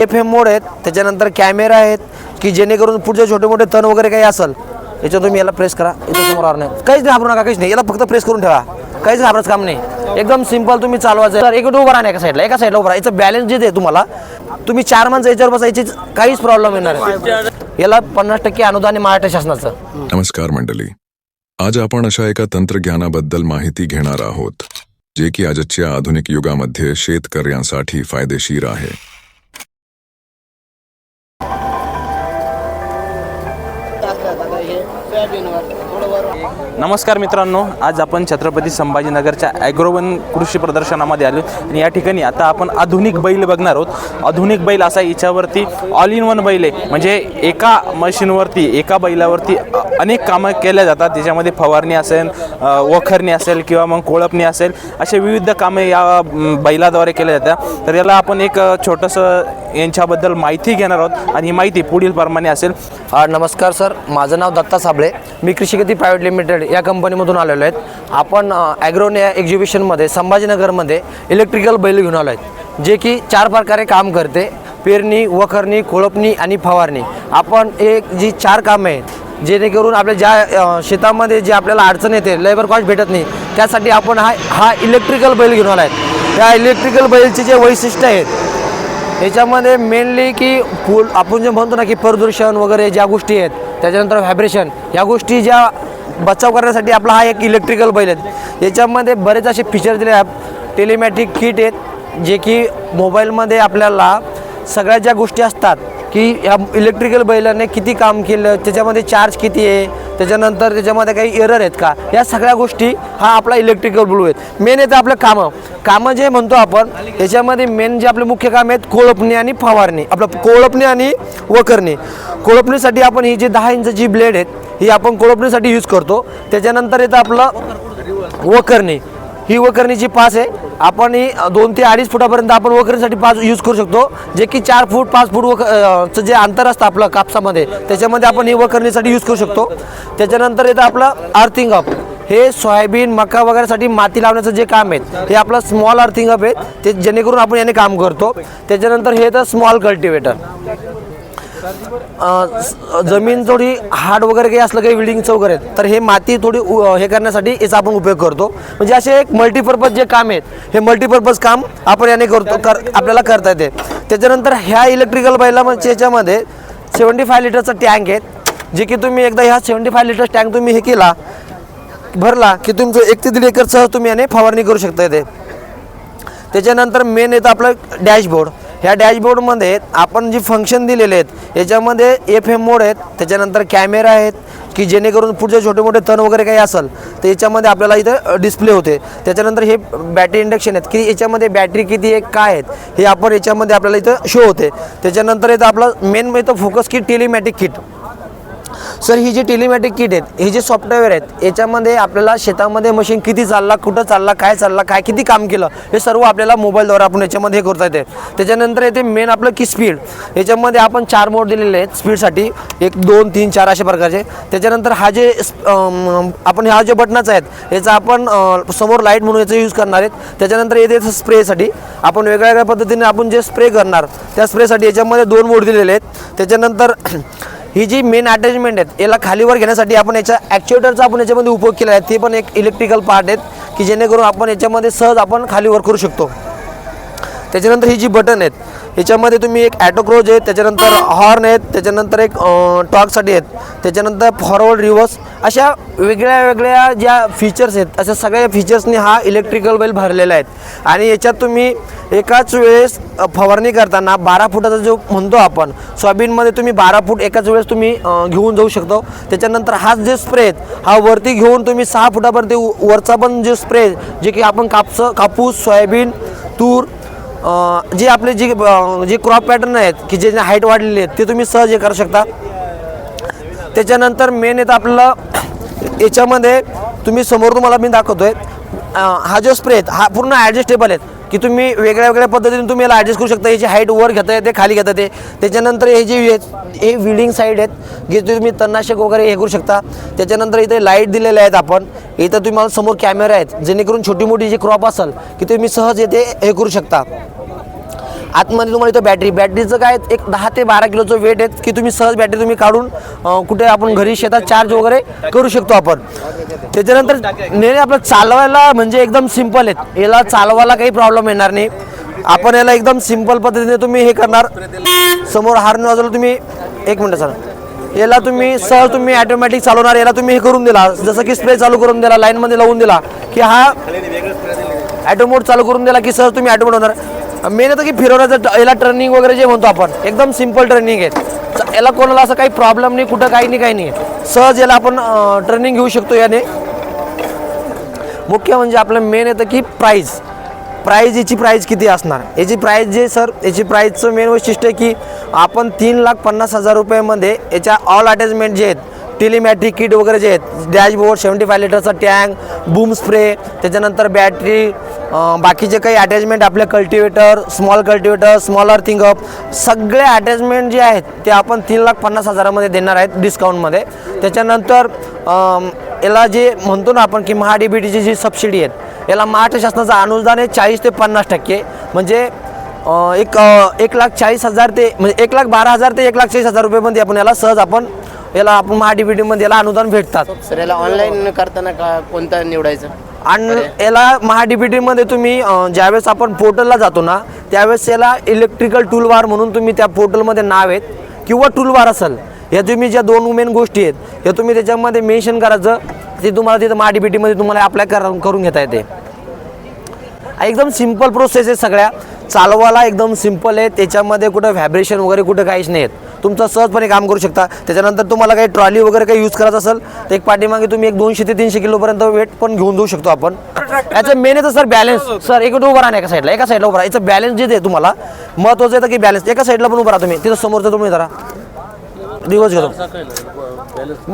F M मोड आहेत त्याच्यानंतर camera आहेत की जेणेकरून पुढचे छोटे मोठे तण वगैरे काही असेल याच्यात तुम्ही याला प्रेस करा. इथे समोर नाही. काहीच घाबरू नका काहीच नाही. याला फक्त प्रेस करून ठेवा. काहीच घाबरायचं काम नाही. एकदम सिंपल तुम्ही चालवायचं. तर एक उभं राहा एका साईडला एका साईडला उभं राहा. याचं बॅलन्स जे दे तुम्हाला तुम्ही चार माणसं याच्यावर बसायची काहीच प्रॉब्लेम येणार याला पन्नास टक्के अनुदान आहे महाराष्ट्र शासनाचं. नमस्कार मंडळी. आज आपण अशा एका तंत्रज्ञानाबद्दल माहिती घेणार आहोत जे की आजच्या आधुनिक युगामध्ये शेतकऱ्यांसाठी फायदेशीर आहे. பேட் வரும் எவ்வளோ வரும். नमस्कार मित्रांनो आज आपण छत्रपती संभाजीनगरच्या ॲग्रोवन कृषी प्रदर्शनामध्ये आलो आणि या ठिकाणी आता आपण आधुनिक बैल बघणार आहोत. आधुनिक बैल असा याच्यावरती ऑल इन वन बैल आहे. म्हणजे एका मशीनवरती एका बैलावरती अनेक कामं केल्या जातात. त्याच्यामध्ये फवारणी असेल वखरणी असेल किंवा मग कोळपणी असेल असे विविध कामे या बैलाद्वारे केल्या जातात. तर याला आपण एक छोटंसं यांच्याबद्दल माहिती घेणार आहोत आणि ही माहिती पुढील प्रमाणे असेल नमस्कार सर. माझं नाव दत्ता साबळे. मी कृषिगती प्रायव्हेट लिमिटेड या कंपनीमधून आलेलो आहेत. आपण ॲग्रोनिया एक्झिबिशनमध्ये संभाजीनगरमध्ये इलेक्ट्रिकल बैल घेऊन आलो आहेत. जे की चार प्रकारे काम करते. पेरणी वखरणी कोळपणी आणि फवारणी. आपण एक जी चार कामं आहेत जेणेकरून आपल्या ज्या शेतामध्ये जे आपल्याला अडचण येते लेबर कॉस्ट भेटत नाही त्यासाठी आपण हा हा इलेक्ट्रिकल बैल घेऊन आला आहे त्या इलेक्ट्रिकल बैलचे जे वैशिष्ट्य आहेत याच्यामध्ये मेनली की फुल आपण जे म्हणतो ना की प्रदूषण वगैरे ज्या गोष्टी आहेत त्याच्यानंतर व्हायब्रेशन या गोष्टी ज्या बचाव करण्यासाठी आपला हा एक इलेक्ट्रिकल बैल आहे. याच्यामध्ये बरेच असे फीचर दिले आहेत. टेलिमॅटिक किट आहेत जे की मोबाईलमध्ये आपल्याला सगळ्या ज्या गोष्टी असतात की या इलेक्ट्रिकल बैलाने किती काम केलं त्याच्यामध्ये चार्ज किती आहे त्याच्यानंतर त्याच्यामध्ये काही एरर आहेत का? या सगळ्या गोष्टी हा आपला इलेक्ट्रिकल ब्लू आहेत. मेन येतं आपलं कामं. कामं जे म्हणतो आपण याच्यामध्ये मेन जे आपले मुख्य काम आहेत कोळपणी आणि फवारणी. आपलं कोळपणी आणि वकरणे कोळपणीसाठी आपण ही जी दहा इंचची ब्लेड आहेत ही आपण कोळपणीसाठी यूज करतो. त्याच्यानंतर येतं आपलं वकरणे ही वकरणीची पास आहे. आपण ही दोन ते अडीच फुटापर्यंत आपण वकरणीसाठी पास यूज करू शकतो. जे की चार फूट पाच फूट वक चं जे अंतर असतं आपलं कापसामध्ये त्याच्यामध्ये आपण ही वकरणीसाठी यूज करू शकतो. त्याच्यानंतर येतं आपलं अर्थिंग अप हे सोयाबीन मका वगैरेसाठी माती लावण्याचं जे काम आहे हे आपलं स्मॉल अर्थिंग अप आहे ते जेणेकरून आपण याने काम करतो. त्याच्यानंतर हे येतं स्मॉल कल्टिवेटर अ, जमीन थोडी हार्ड वगैरे काही असलं काही बिल्डिंगचं वगैरे तर हे माती थोडी उ- हे करण्यासाठी याचा आपण उपयोग करतो. म्हणजे असे एक मल्टीपर्पज जे काम आहेत हे मल्टीपर्पज काम आपण याने करतो कर आपल्याला करता येते. त्याच्यानंतर ह्या इलेक्ट्रिकल बैला म्हणजे याच्यामध्ये सेवन्टी फाय लिटरचा टँक आहे. जे की तुम्ही एकदा ह्या सेवन्टी फाय लिटर टँक तुम्ही हे केला भरला की तुमचं एक ते दीड एकरसह तुम्ही याने फवारणी करू शकता येते त्याच्यानंतर मेन येतं आपलं डॅशबोर्ड ह्या डॅशबोर्डमध्ये आपण जी फंक्शन दिलेले आहेत याच्यामध्ये एफ एम मोड आहेत त्याच्यानंतर कॅमेरा आहेत की जेणेकरून पुढचे छोटे मोठे तण वगैरे काही असेल तर याच्यामध्ये आपल्याला इथं डिस्प्ले होते. त्याच्यानंतर हे बॅटरी इंडक्शन आहेत की याच्यामध्ये बॅटरी किती आहे काय आहेत हे आपण याच्यामध्ये आपल्याला इथं शो होते. त्याच्यानंतर इथं आपलं मेन इथं फोकस की टेलिमॅटिक किट सर ही जी टेलिमॅटिक किट आहेत हे जे सॉफ्टवेअर आहेत याच्यामध्ये आपल्याला शेतामध्ये मशीन किती चालला कुठं चालला काय चालला काय किती काम केलं हे सर्व आपल्याला मोबाईलद्वारे आपण याच्यामध्ये हे करता येते. त्याच्यानंतर येते मेन आपलं की स्पीड याच्यामध्ये आपण चार मोड दिलेले आहेत स्पीडसाठी एक दोन तीन चार अशा प्रकारचे. त्याच्यानंतर हा जे आपण ह्या जे बटनाचा आहेत याचा आपण समोर लाइट म्हणून याचा यूज करणार आहेत. त्याच्यानंतर येते स्प्रेसाठी आपण वेगळ्या वेगळ्या पद्धतीने आपण जे स्प्रे करणार त्या स्प्रेसाठी याच्यामध्ये दोन मोड दिलेले आहेत. त्याच्यानंतर ही जी मेन अटॅचमेंट आहेत याला खालीवर घेण्यासाठी आपण याच्या ॲक्च्युएटरचा आपण याच्यामध्ये उपयोग केला आहे. ते पण एक इलेक्ट्रिकल पार्ट आहेत की जेणेकरून आपण याच्यामध्ये सहज आपण खालीवर करू शकतो. त्याच्यानंतर ही जी बटन आहेत याच्यामध्ये तुम्ही एक ॲटोक्रोज आहेत त्याच्यानंतर हॉर्न आहेत त्याच्यानंतर एक टॉकसाठी आहेत त्याच्यानंतर फॉरवर्ड रिव्हर्स अशा वेगळ्या वेगळ्या ज्या फीचर्स आहेत अशा सगळ्या फीचर्सनी हा इलेक्ट्रिकल बैल भरलेला आहेत आणि याच्यात तुम्ही एकाच वेळेस फवारणी करताना बारा फुटाचा जो म्हणतो आपण सोयाबीनमध्ये तुम्ही बारा फूट एकाच वेळेस तुम्ही घेऊन जाऊ शकतो. त्याच्यानंतर हाच जे स्प्रे आहेत हा वरती घेऊन तुम्ही सहा फुटापर्यंत वरचा पण जे स्प्रे जे की आपण कापसं कापूस सोयाबीन तूर जे आपले जे जे क्रॉप पॅटर्न आहेत की जे हाईट वाढलेली आहेत ते तुम्ही सहज हे करू शकता. त्याच्यानंतर मेन येतं आपल्याला याच्यामध्ये तुम्ही समोर तुम्हाला मी दाखवतो आहे हा जो स्प्रे आहेत हा पूर्ण ॲडजस्टेबल आहेत की तुम्ही वेगळ्या वेगळ्या पद्धतीने तुम्ही याला ॲडजस्ट करू शकता. याची हाईट वर घेता येते खाली घेता येते. त्याच्यानंतर हे जे हे- हे विडिंग साईड आहेत जे तुम्ही तणनाशक वगैरे हे करू शकता. त्याच्यानंतर इथे लाइट दिलेले आहेत आपण. इथं तुम्हाला समोर कॅमेरा आहेत. जेणेकरून छोटी मोठी जी क्रॉप असेल की तुम्ही सहज येते हे करू शकता. आतमध्ये तुम्हाला इथं बॅटरी बॅटरीचं काय एक दहा ते बारा किलोचं वेट आहे की तुम्ही सहज बॅटरी तुम्ही काढून कुठे आपण घरी शेतात चार्ज वगैरे करू शकतो आपण. त्याच्यानंतर नेहमी आपलं चालवायला म्हणजे एकदम सिंपल आहेत. याला चालवायला काही प्रॉब्लेम येणार नाही. आपण याला एकदम सिंपल पद्धतीने तुम्ही हे करणार. समोर हार्न वाजवलं तुम्ही एक मिनटं सर. याला तुम्ही सहज तुम्ही ऑटोमॅटिक चालवणार. याला तुम्ही हे करून दिला. जसं की स्प्रे चालू करून दिला लाईनमध्ये लावून दिला की हा ॲटोमोड चालू करून दिला की सहज तुम्ही ॲटोमोड होणार. मेन येतं की फिरवण्याचं याला टर्निंग वगैरे जे म्हणतो आपण एकदम सिंपल टर्निंग आहे. याला कोणाला असं काही प्रॉब्लेम नाही कुठं काही नाही काही नाही. सहज याला आपण टर्निंग घेऊ शकतो याने. मुख्य म्हणजे आपलं मेन येतं की प्राईज प्राईज याची प्राईज किती असणार? याची प्राईज जे सर याची प्राईजचं मेन वैशिष्ट्य आहे की आपण तीन लाख पन्नास हजार रुपयामध्ये याच्या ऑल अटॅचमेंट जे आहेत टेलिमॅट्रिक किट वगैरे जे आहेत डॅशबोर्ड सेवन्टी फाय लिटरचा टँक बूम स्प्रे त्याच्यानंतर बॅटरी बाकीचे काही अटॅचमेंट आपले cultivator small cultivator small earthing up सगळे अटॅचमेंट जे आहेत ते आपण तीन लाख पन्नास हजारामध्ये देणार आहेत डिस्काउंटमध्ये त्याच्यानंतर याला जे म्हणतो ना आपण की महा डी बी टीची जी सबसिडी आहेत याला महाराष्ट्र शासनाचं अनुदान आहे चाळीस ते पन्नास टक्के. म्हणजे एक एक लाख चाळीस हजार ते म्हणजे एक लाख बारा हजार ते एक लाख चाळीस हजार रुपयेमध्ये आपण याला सहज आपण याला आपण महा डी बी टीमध्ये याला अनुदान भेटतात. सर याला ऑनलाईन करताना का कोणतं निवडायचं? आणि याला महा डी बी टीमध्ये तुम्ही अ, ज्यावेळेस आपण पोर्टलला जातो ना त्यावेळेस याला इलेक्ट्रिकल टूलबार म्हणून तुम्ही त्या पोर्टलमध्ये नाव आहेत किंवा टूलबार असेल. या तुम्ही ज्या दोन मेन गोष्टी आहेत या तुम्ही त्याच्यामध्ये मेन्शन करायचं ते तुम्हाला तिथं महा डी बी टीमध्ये तुम्हाला अप्लाय करून घेता येते. एकदम सिंपल प्रोसेस आहे सगळ्या. चालवायला एकदम सिंपल आहे. त्याच्यामध्ये कुठं व्हायब्रेशन वगैरे कुठं काहीच नाही आहेत तुमचं सहजपणे काम करू शकता. त्याच्यानंतर तुम्हाला काही ट्रॉली वगैरे काही यूज करायचं असेल तर एक पाठीमागे तुम्ही एक दोनशे ते तीनशे किलोपर्यंत वेट पण घेऊन देऊ शकतो आपण. याचं मेन येतं सर बॅलन्स सर एक उभं राहा एका साईडला एका साईडला उभं राहा. याचं बॅलन्स जे आहे तुम्हाला महत्त्वाचं येतं की बॅलन्स एका साईडला पण उभं राहा तुम्ही. तिथं समोरचं तुम्ही जरा दिवस घेतो.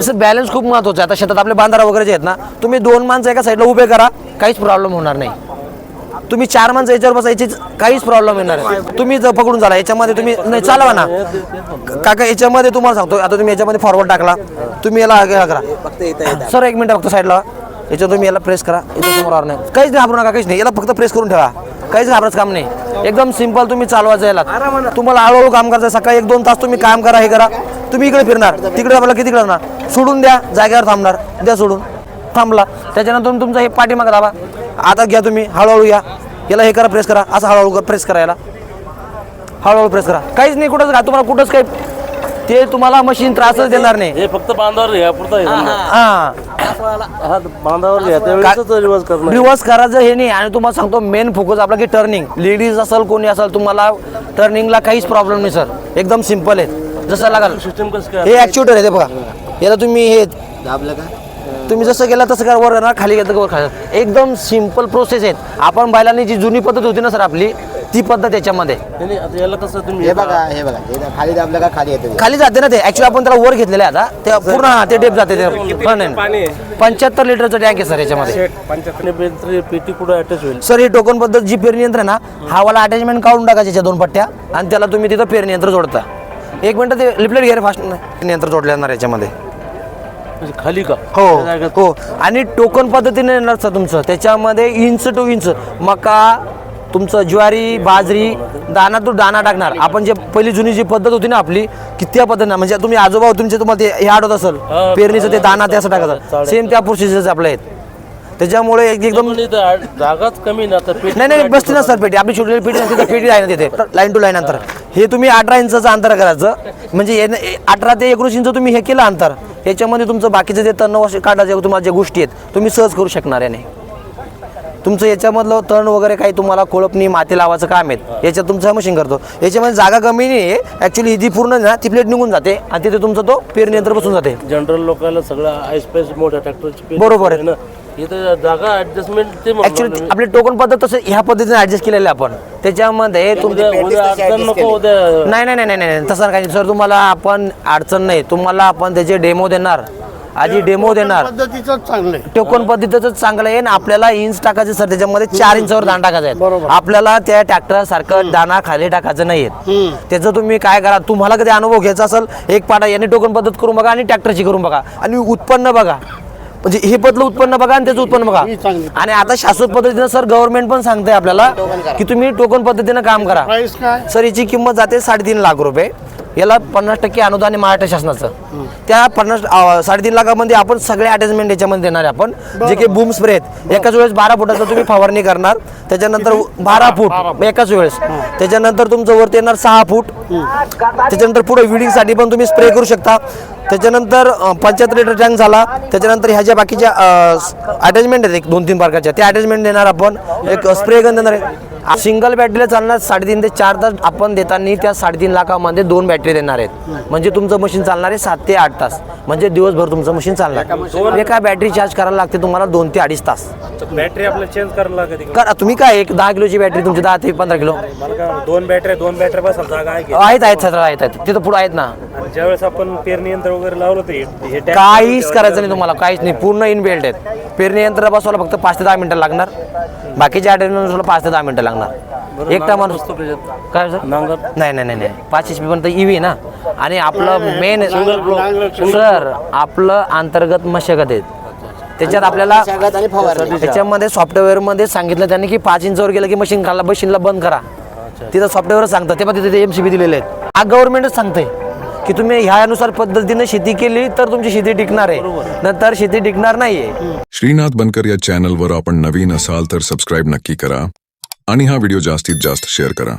सर बॅलन्स खूप महत्वाचं आहे. आता शेतात आपले बांधारा वगैरे जे आहेत ना तुम्ही दोन माणसं एका साईडला उभे करा. काहीच प्रॉब्लेम होणार नाही. तुम्ही चार माणसं याच्यावर बसायची काहीच प्रॉब्लेम येणार नाही. तुम्ही जर पकडून झाला याच्यामध्ये तुम्ही नाही चालवा ना. काका याच्यामध्ये तुम्हाला सांगतो आता तुम्ही याच्यामध्ये फॉरवर्ड टाकला. तुम्ही याला करा सर एक मिनिट फक्त साईडला याच्यावर तुम्ही याला प्रेस करा. याच्या समोर नाही. काहीच घाबरू नका काहीच नाही. याला फक्त प्रेस करून ठेवा. काहीच घाबरायचं काम नाही. एकदम सिंपल तुम्ही चालवायचं याला. तुम्हाला हळूहळू काम करायचं सकाळी एक दोन तास तुम्ही काम करा हे करा. तुम्ही इकडे फिरणार. तिकडे आपल्याला किती करणार सोडून द्या. जागेवर थांबणार. द्या सोडून. थांबला. त्याच्यानंतर तुमचं हे पाठीमागं दाबा. आता घ्या तुम्ही हळूहळू या. याला हे करा प्रेस करा. असं हळूहळू प्रेस करा याला. हळूहळू प्रेस करा. काहीच नाही कुठंच घा तुम्हाला कुठंच काही ते तुम्हाला मशीन त्रासच देणार नाही. हे फक्त बांधावर घ्या. हा हा. घ्या रिवर्स करायचं हे नाही आणि तुम्हाला सांगतो मेन फोकस आपला की टर्निंग लेडीज असेल कोणी असेल तुम्हाला टर्निंगला काहीच प्रॉब्लेम नाही सर एकदम सिंपल आहे. जसं लागाल. सिस्टम हे ॲक्च्युटर आहे ते बघा. याला तुम्ही हे दाबलं का? तुम्ही जसं गेला तसं करा वर येणार खाली गेलं वर खाली एकदम सिंपल प्रोसेस आहेत. आपण बैलांनी जी जुनी पद्धत होती ना सर आपली ती पद्धत याच्यामध्ये. नाही, नाही, आता याला कसं तुम्ही हे बघा हे बघा हे खाली दाबलं का खाली येतं ते. खाली जाते ना ते. ऍक्च्युली आपण त्याला वर घेतलेलं आहे आता. ते पूर्ण हा, ते डेप जाते ते. पंच्याहत्तर लिटरचं टँक आहे सर याच्यामध्ये. पंच्याहत्तर पेटी कुठं अटॅच होईल? सर ही टोकन पद्धत जी पेरणी यंत्र आहे ना हा वाला अटॅचमेंट काढून टाकायच्या याच्या दोन पट्ट्या आणि त्याला तुम्ही तिथं पेरणी यंत्र जोडता. एक मिनिट ते लिपलेट घे रे फास्ट यंत्र जोडले जाणार याच्यामध्ये. खाली का? हो हो. आणि टोकन पद्धतीने येणार सर तुमचं. त्याच्यामध्ये इंच टू इंच. मका तुमचं ज्वारी बाजरी दाना तो दाना टाकणार. आपण जे पहिली जुनी जी पद्धत होती ना आपली की त्या पद्धतीनं म्हणजे तुम्ही आजोबा तुमचे तुम्हाला ते हे आठवत असेल? पेरणीचं ते दाना ते असं टाकायचं. सेम त्या प्रोसिजर आपल्या आहेत. त्याच्यामुळे एक- एकदम इथं आ- जागाच कमी ना नाही नाही बसते ना सर पेटी. आपली छोटी पेटी तर पेटी आहे ना तिथे लाईन टू लाईन अंतर. हे तुम्ही अठरा इंचाचं अंतर करायचं. म्हणजे हे अठरा ते एकोणीस इंच तुम्ही हे केलं अंतर. याच्यामध्ये तुमचं बाकीचं जे तण काढायचे तुम्हाला ज्या गोष्टी आहेत तुम्ही सहज करू शकणार याने तुमचं याच्यामधलं तण वगैरे काही तुम्हाला कोळपणी माती लावायचं काम आहे याच्यात तुमचं मशीन करतो. याच्यामध्ये जागा कमी नाही आहे. ॲक्च्युली ही जी पूर्ण ना ती प्लेट निघून जाते आणि तिथे तुमचं तो पेरणी यंत्र बसून जाते. जनरल लोकांना सगळं आयस्पेस मोठ्या ट्रॅक्टरची बरोबर आहे. ना इथं जागा ऍडजस्टमेंट ते म्हणणार ॲक्च्युली मी. आपली टोकन पद्धत तसं ह्या पद्धतीने ऍडजस्ट केलेलं आहे आपण. त्याच्यामध्ये तुमचं उद्या उद्या अडचण नको उद्या नाही नाही नाही नाही नाही तसं काही सर तुम्हाला आपण अडचण नाही. तुम्हाला आपण त्याचे डेमो देणार. आधी डेमो देणार. पद्धतीचं चांगलं आहे टोकन पद्धतीचं चांगलं आहे आणि आपल्याला इंच टाकायचं सर त्याच्यामध्ये चार इंचावर दाणा टाकायचा आहे. आपल्याला त्या ट्रॅक्टर सारखं दाणा खाली टाकायचं नाही त्याचं तुम्ही काय करा तुम्हाला कधी अनुभव घ्यायचा असेल एक पाडा याने टोकन पद्धत करून बघा आणि ट्रॅक्टरची करून बघा. आणि उत्पन्न बघा. म्हणजे हे पतलं उत्पन्न बघा आणि त्याचं उत्पन्न बघा. आणि आता शाश्वत पद्धतीनं सर गव्हर्नमेंट पण सांगते आपल्याला की तुम्ही टोकन पद्धतीनं काम करा. सर याची किंमत जाते साडेतीन लाख रुपये. याला पन्नास टक्के अनुदान आहे महाराष्ट्र शासनाचं. त्या पन्नास साडेतीन लाखामध्ये आपण सगळे अटॅचमेंट याच्यामध्ये देणार आहे आपण. जे काही बूम स्प्रे आहेत एकाच वेळेस बारा फुटाचं तुम्ही फवारणी करणार. त्याच्यानंतर बारा फूट एकाच वेळेस. त्याच्यानंतर तुमचं वरती येणार सहा फूट. त्याच्यानंतर पुढे विडिंगसाठी पण तुम्ही स्प्रे करू शकता. त्याच्यानंतर पंच्याहत्तर लिटर टँक झाला. त्याच्यानंतर ह्या ज्या बाकीच्या अटॅचमेंट आहेत एक दोन तीन प्रकारच्या त्या अटॅचमेंट देणार आपण. एक स्प्रे गन देणार आहे. सिंगल बॅटरीला चालणार साडेतीन ते चार तास आपण देताना त्या साडेतीन लाखामध्ये दोन बॅटरी देणार आहेत. म्हणजे तुमचं मशीन चालणार आहे सात ते आठ तास. म्हणजे दिवसभर तुमचं मशीन चालणार. एका बॅटरी चार्ज करायला लागते तुम्हाला दोन ते अडीच तास. बॅटरी आपल्याला चेंज करायला लागते तुम्ही काय एक दहा किलोची बॅटरी तुमची दहा ते पंधरा किलो? दोन बॅटऱ्या दोन की? आहेत आहेत सर आहेत आहेत. तिथं पुढे आहेत ना. ज्यावेळेस आपण पेरणी यंत्र वगैरे लावलं ते हे काहीच करायचं नाही तुम्हाला काहीच नाही. पूर्ण इन बिल्ड आहेत. पेरणी यंत्र बसवायला फक्त पाच ते दहा मिनिटं लागणार. बाकीच्या अटेंडन्सला पाच ते दहा मिनिटं लागणार. एकटा माणूस काय सर? नांगर? नाही नाही नाही नाही. पाच एच पी पण ईव्ही ना. आणि आपलं मेन सर आपलं अंतर्गत मशागत आहेत. त्याच्यात आपल्याला. त्याच्यामध्ये सॉफ्टवेअरमध्ये सांगितलं त्यांनी की पाच इंचवर गेलं की मशीन खाला मशीनला बंद करा. तिथं सॉफ्टवेअर सांगतात. ते पण तिथे एम सी बी दिलेले आहेत. हा गव्हर्नमेंटच सांगतंय. की तुम्ही ह्यानुसार पद्धतीने शेती केली तर तुमची शेती टिकणार आहे. नंतर शेती टिकणार नाहीये. श्रीनाथ बनकर या चॅनलवर आपण नवीन असाल तर सबस्क्राईब नक्की करा आणि हा व्हिडिओ जास्तीत जास्त शेअर करा.